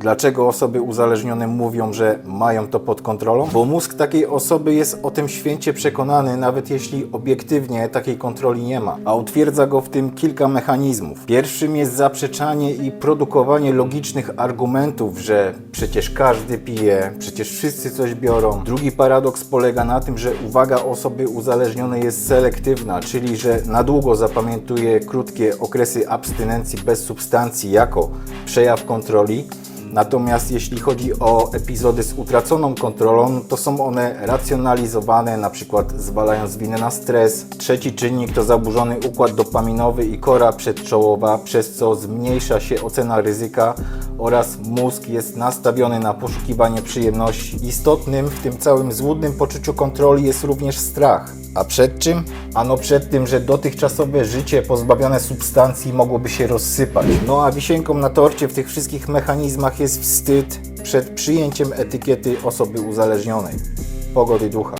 Dlaczego osoby uzależnione mówią, że mają to pod kontrolą? Bo mózg takiej osoby jest o tym święcie przekonany, nawet jeśli obiektywnie takiej kontroli nie ma. A utwierdza go w tym kilka mechanizmów. Pierwszym jest zaprzeczanie i produkowanie logicznych argumentów, że przecież każdy pije, przecież wszyscy coś biorą. Drugi paradoks polega na tym, że uwaga osoby uzależnionej jest selektywna, czyli że na długo zapamiętuje krótkie okresy abstynencji bez substancji jako przejaw kontroli. Natomiast jeśli chodzi o epizody z utraconą kontrolą, to są one racjonalizowane, na przykład zwalając winę na stres. Trzeci czynnik to zaburzony układ dopaminowy i kora przedczołowa, przez co zmniejsza się ocena ryzyka oraz mózg jest nastawiony na poszukiwanie przyjemności. Istotnym w tym całym złudnym poczuciu kontroli jest również strach. A przed czym? Ano przed tym, że dotychczasowe życie pozbawione substancji mogłoby się rozsypać. No a wisienką na torcie w tych wszystkich mechanizmach jest wstyd przed przyjęciem etykiety osoby uzależnionej. Pogody ducha.